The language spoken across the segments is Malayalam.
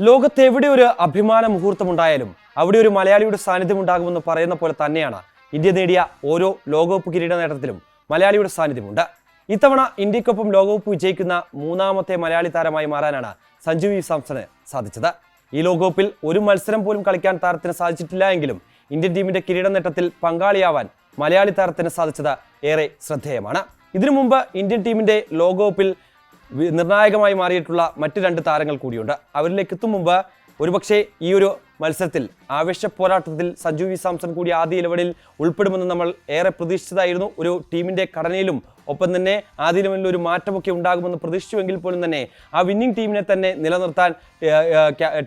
ലോകത്ത് എവിടെ ഒരു അഭിമാന മുഹൂർത്തമുണ്ടായാലും അവിടെ ഒരു മലയാളിയുടെ സാന്നിധ്യം ഉണ്ടാകുമെന്ന് പറയുന്ന പോലെ തന്നെയാണ് ഇന്ത്യ നേടിയ ഓരോ ലോകകപ്പ് കിരീട നേട്ടത്തിലും മലയാളിയുടെ സാന്നിധ്യമുണ്ട്. ഇത്തവണ ഇന്ത്യക്കൊപ്പം ലോകകപ്പ് വിജയിക്കുന്ന മൂന്നാമത്തെ മലയാളി താരമായി മാറാനാണ് സഞ്ജു വി. സാംസണ് സാധിച്ചത്. ഈ ലോകകപ്പിൽ ഒരു മത്സരം പോലും കളിക്കാൻ താരത്തിന് സാധിച്ചിട്ടില്ല എങ്കിലും ഇന്ത്യൻ ടീമിന്റെ കിരീട നേട്ടത്തിൽ പങ്കാളിയാവാൻ മലയാളി താരത്തിന് സാധിച്ചത് ഏറെ ശ്രദ്ധേയമാണ്. ഇതിനു മുമ്പ് ഇന്ത്യൻ ടീമിന്റെ ലോകകപ്പിൽ നിർണായകമായി മാറിയിട്ടുള്ള മറ്റ് രണ്ട് താരങ്ങൾ കൂടിയുണ്ട്. അവരിലേക്ക് എത്തും മുമ്പ് ഒരുപക്ഷെ ഈ ഒരു മത്സരത്തിൽ ആവേശ പോരാട്ടത്തിൽ സഞ്ജു വി സാംസൺ കൂടി ആദ്യ ഇലവനിൽ ഉൾപ്പെടുമെന്ന് നമ്മൾ ഏറെ പ്രതീക്ഷിച്ചതായിരുന്നു. ഒരു ടീമിന്റെ ഘടനയിലും ഒപ്പം തന്നെ ആദ്യ ഇലവനിൽ ഒരു മാറ്റമൊക്കെ ഉണ്ടാകുമെന്ന് പ്രതീക്ഷിച്ചുവെങ്കിൽ പോലും തന്നെ ആ വിന്നിംഗ് ടീമിനെ തന്നെ നിലനിർത്താൻ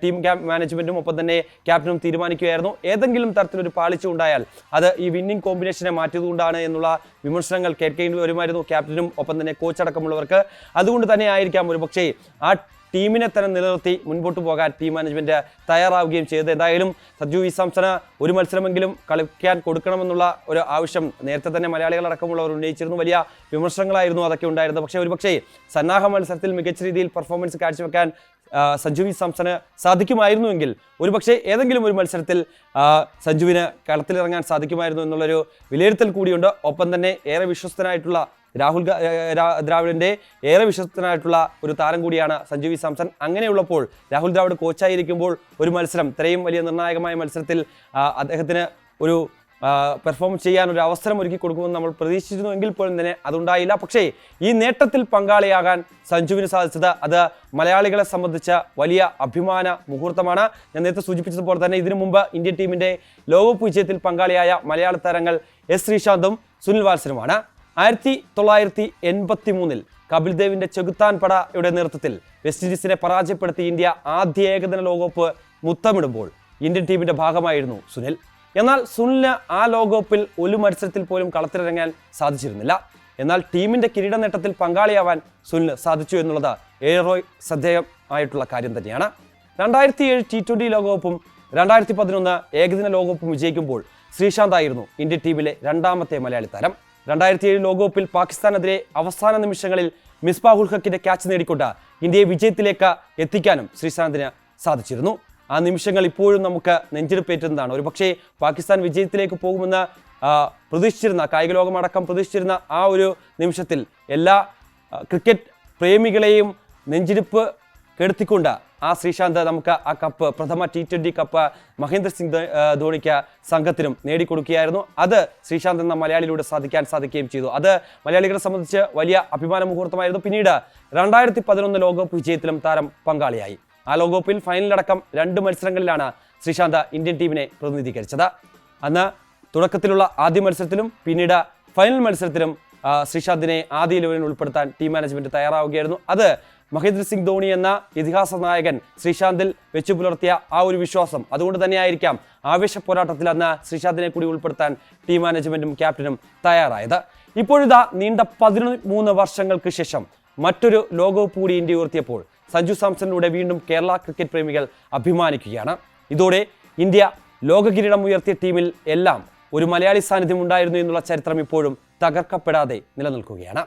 ടീം മാനേജ്മെന്റും ഒപ്പം തന്നെ ക്യാപ്റ്റനും തീരുമാനിക്കുകയായിരുന്നു. ഏതെങ്കിലും തരത്തിലൊരു പാളിച്ച ഉണ്ടായാൽ അത് ഈ വിന്നിംഗ് കോമ്പിനേഷനെ മാറ്റിയതുകൊണ്ടാണ് എന്നുള്ള വിമർശനങ്ങൾ കേൾക്കേണ്ടി വരുമായിരുന്നു ക്യാപ്റ്റനും ഒപ്പം തന്നെ കോച്ച് അടക്കമുള്ളവർക്ക്. അതുകൊണ്ട് തന്നെ ആയിരിക്കാം ഒരു പക്ഷേ ആ ടീമിനെ തന്നെ നിലനിർത്തി മുൻപോട്ട് പോകാൻ ടീം മാനേജ്മെന്റ് തയ്യാറാവുകയും ചെയ്തത്. എന്തായാലും സജു വി സാംസണ് ഒരു മത്സരമെങ്കിലും കളിക്കാൻ കൊടുക്കണമെന്നുള്ള ഒരു ആവശ്യം നേരത്തെ തന്നെ മലയാളികളടക്കമുള്ളവർ ഉന്നയിച്ചിരുന്നു. വലിയ വിമർശനങ്ങളായിരുന്നു അതൊക്കെ ഉണ്ടായിരുന്നത്. പക്ഷേ ഒരുപക്ഷേ സന്നാഹ മത്സരത്തിൽ മികച്ച രീതിയിൽ പെർഫോമൻസ് കാഴ്ചവെക്കാൻ ആ, സാംസന് സാധിക്കുമായിരുന്നുവെങ്കിൽ ഒരുപക്ഷെ ഏതെങ്കിലും ഒരു മത്സരത്തിൽ സഞ്ജുവിന് കളത്തിലിറങ്ങാൻ സാധിക്കുമായിരുന്നു എന്നുള്ളൊരു വിലയിരുത്തൽ കൂടിയുണ്ട്. ഒപ്പം തന്നെ ഏറെ വിശ്വസ്തനായിട്ടുള്ള രാഹുൽ ദ്രാവിഡിന്റെ ഏറെ വിശ്വസ്തനായിട്ടുള്ള ഒരു താരം കൂടിയാണ് സഞ്ജു വി സാംസൺ. അങ്ങനെയുള്ളപ്പോൾ രാഹുൽ ദ്രാവിഡ് കോച്ചായിരിക്കുമ്പോൾ ഒരു മത്സരം ഇത്രയും വലിയ നിർണായകമായ മത്സരത്തിൽ അദ്ദേഹത്തിന് ഒരു പെർഫോം ചെയ്യാൻ ഒരു അവസരം ഒരുക്കി കൊടുക്കുമെന്ന് നമ്മൾ പ്രതീക്ഷിച്ചിരുന്നു എങ്കിൽ പോലും തന്നെ അതുണ്ടായില്ല. പക്ഷേ ഈ നേട്ടത്തിൽ പങ്കാളിയാകാൻ സഞ്ജുവിന് സാധിച്ചത് അത് മലയാളികളെ സംബന്ധിച്ച വലിയ അഭിമാന മുഹൂർത്തമാണ്. ഞാൻ നേരത്തെ സൂചിപ്പിച്ചതുപോലെ തന്നെ ഇതിനു മുമ്പ് ഇന്ത്യൻ ടീമിന്റെ ലോകകപ്പ് വിജയത്തിൽ പങ്കാളിയായ മലയാള താരങ്ങൾ എസ് ശ്രീശാന്തും സുനിൽ വാത്സനുമാണ് ആയിരത്തി തൊള്ളായിരത്തി എൺപത്തി മൂന്നിൽ കപിൽ ദേവിന്റെ ചെകുത്താൻ പടയുടെ നേതൃത്വത്തിൽ വെസ്റ്റ് ഇൻഡീസിനെ പരാജയപ്പെടുത്തി ഇന്ത്യ ആദ്യ ഏകദിന ലോകകപ്പ് മുത്തമിടുമ്പോൾ ഇന്ത്യൻ ടീമിന്റെ ഭാഗമായിരുന്നു സുനിൽ. എന്നാൽ സുനിലിന് ആ ലോകകപ്പിൽ ഒരു മത്സരത്തിൽ പോലും കളത്തിലിറങ്ങാൻ സാധിച്ചിരുന്നില്ല. എന്നാൽ ടീമിന്റെ കിരീട നേട്ടത്തിൽ പങ്കാളിയാവാൻ സുനിലിന് സാധിച്ചു എന്നുള്ളത് ഏറെ ശ്രദ്ധേയമായിട്ടുള്ള കാര്യം തന്നെയാണ്. രണ്ടായിരത്തി ഏഴ് ടി ട്വന്റി ലോകകപ്പും രണ്ടായിരത്തി പതിനൊന്ന് ഏകദിന ലോകകപ്പും വിജയിക്കുമ്പോൾ ശ്രീശാന്ത് ആയിരുന്നു ഇന്ത്യ ടീമിലെ രണ്ടാമത്തെ മലയാളി താരം. രണ്ടായിരത്തി ഏഴ് ലോകകപ്പിൽ പാകിസ്ഥാനെതിരെ അവസാന നിമിഷങ്ങളിൽ മിസ്ബാഹുൽ ഹക്കിന്റെ ക്യാച്ച് നേടിക്കൊണ്ട് ഇന്ത്യയെ വിജയത്തിലേക്ക് എത്തിക്കാനും ശ്രീശാന്തിന് സാധിച്ചിരുന്നു. ആ നിമിഷങ്ങൾ ഇപ്പോഴും നമുക്ക് നെഞ്ചിടിപ്പേറ്റുന്നതാണ് ഒരു പക്ഷേ പാകിസ്ഥാൻ വിജയത്തിലേക്ക് പോകുമെന്ന് പ്രതീക്ഷിച്ചിരുന്ന കായിക ലോകമടക്കം പ്രതീക്ഷിച്ചിരുന്ന ആ ഒരു നിമിഷത്തിൽ എല്ലാ ക്രിക്കറ്റ് പ്രേമികളെയും നെഞ്ചിരിപ്പ് കെടുത്തിക്കൊണ്ട് ആ ശ്രീശാന്ത് നമുക്ക് ആ കപ്പ് പ്രഥമ T twenty cup Mahendra Singh ധോണിക്ക് സംഘത്തിനും നേടിക്കൊടുക്കുകയായിരുന്നു. അത് ശ്രീശാന്ത് എന്ന മലയാളിയിലൂടെ സാധിക്കാൻ സാധിക്കുകയും ചെയ്തു. അത് മലയാളികളെ സംബന്ധിച്ച് വലിയ അഭിമാന മുഹൂർത്തമായിരുന്നു. പിന്നീട് രണ്ടായിരത്തി പതിനൊന്ന് ലോകകപ്പ് വിജയത്തിലും താരം പങ്കാളിയായി. ആ ലോകകപ്പിൽ ഫൈനലടക്കം രണ്ട് മത്സരങ്ങളിലാണ് ശ്രീശാന്ത് ഇന്ത്യൻ ടീമിനെ പ്രതിനിധീകരിച്ചത്. അന്ന് തുടക്കത്തിലുള്ള ആദ്യ മത്സരത്തിലും പിന്നീട് ഫൈനൽ മത്സരത്തിലും ശ്രീശാന്തിനെ ആദ്യ ഇലവനിൽ ഉൾപ്പെടുത്താൻ ടീം മാനേജ്മെന്റ് തയ്യാറാവുകയായിരുന്നു. അത് മഹേന്ദ്ര സിംഗ് ധോണി എന്ന ഇതിഹാസ നായകൻ ശ്രീശാന്തിൽ വെച്ചു പുലർത്തിയ ആ ഒരു വിശ്വാസം. അതുകൊണ്ട് തന്നെയായിരിക്കാം ആവേശ പോരാട്ടത്തിൽ അന്ന് ശ്രീശാന്തിനെ കൂടി ഉൾപ്പെടുത്താൻ ടീം മാനേജ്മെന്റും ക്യാപ്റ്റനും തയ്യാറായത്. ഇപ്പോഴിതാ നീണ്ട പതിമൂന്ന് വർഷങ്ങൾക്ക് ശേഷം മറ്റൊരു ലോകകപ്പ് കൂടി ഇന്ത്യ ഉയർത്തിയപ്പോൾ സഞ്ജു സാംസണിലൂടെ വീണ്ടും കേരള ക്രിക്കറ്റ് പ്രേമികൾ അഭിമാനിക്കുകയാണ്. ഇതോടെ ഇന്ത്യ ലോകകിരീടം ഉയർത്തിയ ടീമിൽ എല്ലാം ഒരു മലയാളി സാന്നിധ്യം ഉണ്ടായിരുന്നു എന്നുള്ള ചരിത്രം ഇപ്പോഴും തകർക്കപ്പെടാതെ നിലനിൽക്കുകയാണ്.